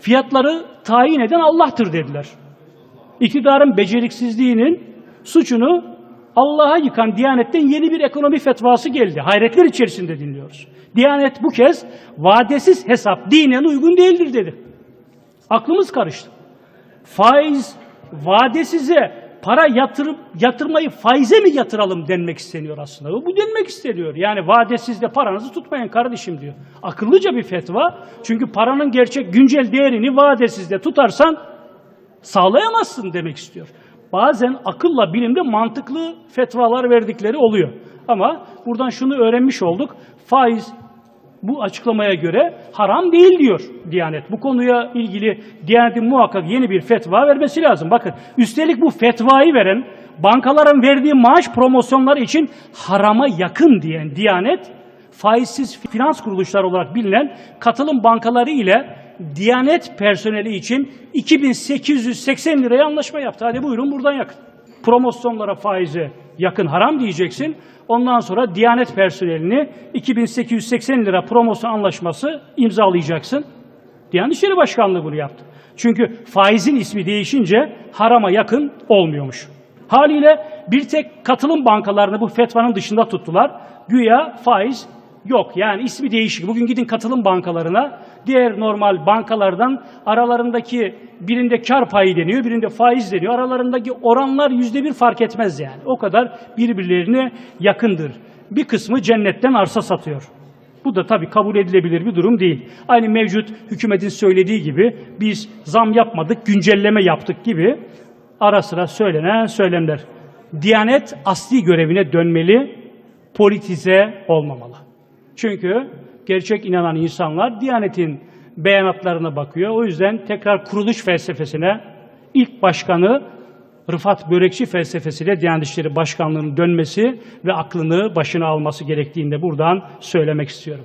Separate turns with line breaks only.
Fiyatları tayin eden Allah'tır dediler. İktidarın beceriksizliğinin suçunu Allah'a yıkan Diyanet'ten yeni bir ekonomi fetvası geldi. Hayretler içerisinde dinliyoruz. Diyanet bu kez vadesiz hesap dinen uygun değildir dedi. Aklımız karıştı. Faiz, vadesize para yatırıp yatırmayı faize mi yatıralım denmek isteniyor aslında. Bu denmek isteniyor. Yani vadesizde paranızı tutmayın kardeşim diyor. Akıllıca bir fetva. Çünkü paranın gerçek güncel değerini vadesizde tutarsan sağlayamazsın demek istiyor. Bazen akılla bilimde mantıklı fetvalar verdikleri oluyor. Ama buradan şunu öğrenmiş olduk. Faiz bu açıklamaya göre haram değil diyor Diyanet. Bu konuya ilgili Diyanet'in muhakkak yeni bir fetva vermesi lazım. Bakın üstelik bu fetvayı veren bankaların verdiği maaş promosyonları için harama yakın diyen Diyanet faizsiz finans kuruluşları olarak bilinen katılım bankaları ile Diyanet personeli için 2880 liraya anlaşma yaptı. Hadi buyurun buradan yakın. Promosyonlara faize yakın haram diyeceksin. Ondan sonra Diyanet personelini 2880 lira promosyon anlaşması imzalayacaksın. Diyanet İşleri Başkanlığı bunu yaptı. Çünkü faizin ismi değişince harama yakın olmuyormuş. Haliyle bir tek katılım bankalarını bu fetvanın dışında tuttular. Güya faiz yok. Yani ismi değişik. Bugün gidin katılım bankalarına diğer normal bankalardan aralarındaki birinde kar payı deniyor, birinde faiz deniyor. Aralarındaki oranlar yüzde bir fark etmez yani. O kadar birbirlerine yakındır. Bir kısmı cennetten arsa satıyor. Bu da tabii kabul edilebilir bir durum değil. Aynı mevcut hükümetin söylediği gibi biz zam yapmadık, güncelleme yaptık gibi ara sıra söylenen söylemler. Diyanet asli görevine dönmeli, politize olmamalı. Çünkü gerçek inanan insanlar Diyanet'in beyanatlarına bakıyor. O yüzden tekrar kuruluş felsefesine ilk başkanı Rıfat Börekçi felsefesiyle Diyanet İşleri Başkanlığı'nın dönmesi ve aklını başına alması gerektiğini de buradan söylemek istiyorum.